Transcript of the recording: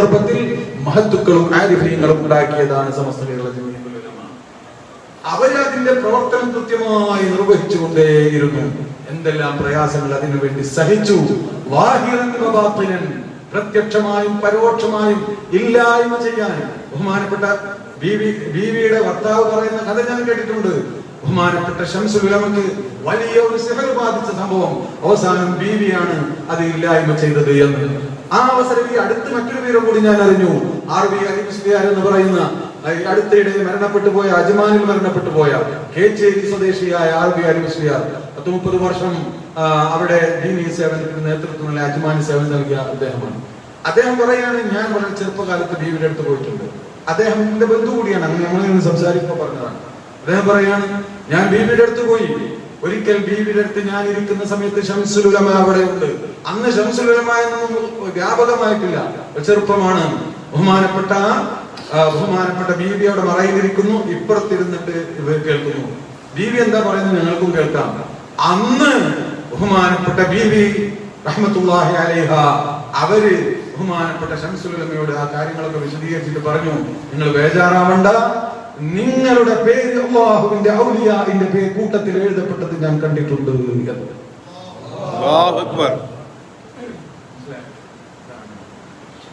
സന്ദർഭത്തിൽ മഹത്തുക്കളും ആരിഫീങ്ങളും ഉണ്ടാക്കിയതാണ് സമസ്ത കേരള. അവരതിന്റെ പ്രവർത്തനം കൃത്യമായി നിർവഹിച്ചുകൊണ്ടേയിരുന്നു എന്തെല്ലാം പ്രയാസങ്ങൾ അതിനു വേണ്ടി സഹിച്ചു വാഹിറൻ. പ്രത്യക്ഷമായും പരോക്ഷമായും ഇല്ലായ്മ ചെയ്യാൻ ബഹുമാനപ്പെട്ട ബീവി ബീവിയുടെ ഭർത്താവ് പറയുന്ന കഥ ഞാൻ കേട്ടിട്ടുണ്ട് ബഹുമാനപ്പെട്ട ശംസുലമക്ക് വലിയ ഒരു സിഹർ ബാധിച്ച സംഭവം അവസാനം ബീവിയാണ് അത് ഇല്ലായ്മ ചെയ്തത് എന്ന്. ആ അവസരം ഈ അടുത്ത് മറ്റൊരു പേരും കൂടി ഞാൻ അറിഞ്ഞു. ആർ ബി അലി മുസ്ലിയാർ എന്ന് പറയുന്ന അടുത്തിടെ മരണപ്പെട്ടു പോയ അജ്മാനിൽ മരണപ്പെട്ടു പോയ കേച്ചേരി സ്വദേശിയായ ആർ ബി അലി മുസ്ലിയാർ പത്ത് മുപ്പത് വർഷം അവിടെ ദീനീ സേവനത്തിന് നേതൃത്വം നൽകിയ അജ്മാനി സേവനം നൽകിയ അദ്ദേഹമാണ്. അദ്ദേഹം പറയാണ് ഞാൻ വളരെ ചെറുപ്പകാലത്ത് ബീവിയുടെ അടുത്ത് പോയിട്ടുണ്ട്. അദ്ദേഹം എന്റെ ബന്ധു കൂടിയാണ് അങ്ങനെ നമ്മളിങ്ങനെ സംസാരിക്കുമ്പോൾ പറഞ്ഞതാണ്. അദ്ദേഹം പറയാണ് ഞാൻ ബീവിയുടെ അടുത്ത് പോയി. ഒരിക്കൽ ബീവിയുടെ അടുത്ത് ഞാൻ ഇരിക്കുന്ന സമയത്ത് ഷംസുലുലമ അവിടെ ഉണ്ട്. അന്ന് ഷംസുലുലമ എന്നൊന്നും വ്യാപകമായിട്ടില്ല. ചെറുപ്പമാണ്. ബഹുമാനപ്പെട്ട ബഹുമാനപ്പെട്ട ബീവി അവിടെ മറയിലിരിക്കുന്നു. ഇപ്പുറത്തിരുന്നിട്ട് ഇവർ കേൾക്കുന്നു. ബീവി എന്താ പറയുന്നത് ഞങ്ങൾക്കും കേൾക്കാം. അന്ന് ബഹുമാനപ്പെട്ട ബീവി റഹ്മത്തുള്ളാഹി അലേഹ അവർ ബഹുമാനപ്പെട്ട ഷംസുലുലമയോട് ആ കാര്യങ്ങളൊക്കെ വിശദീകരിച്ചിട്ട് പറഞ്ഞു നിങ്ങൾ ബേജാറാവണ്ട. നിങ്ങളുടെ പേര് അള്ളാഹുവിന്റെ ഔലിയാവിന്റെ പേര് കൂട്ടത്തിൽ എഴുതപ്പെട്ടത് ഞാൻ കണ്ടിട്ടുണ്ട് എന്ന്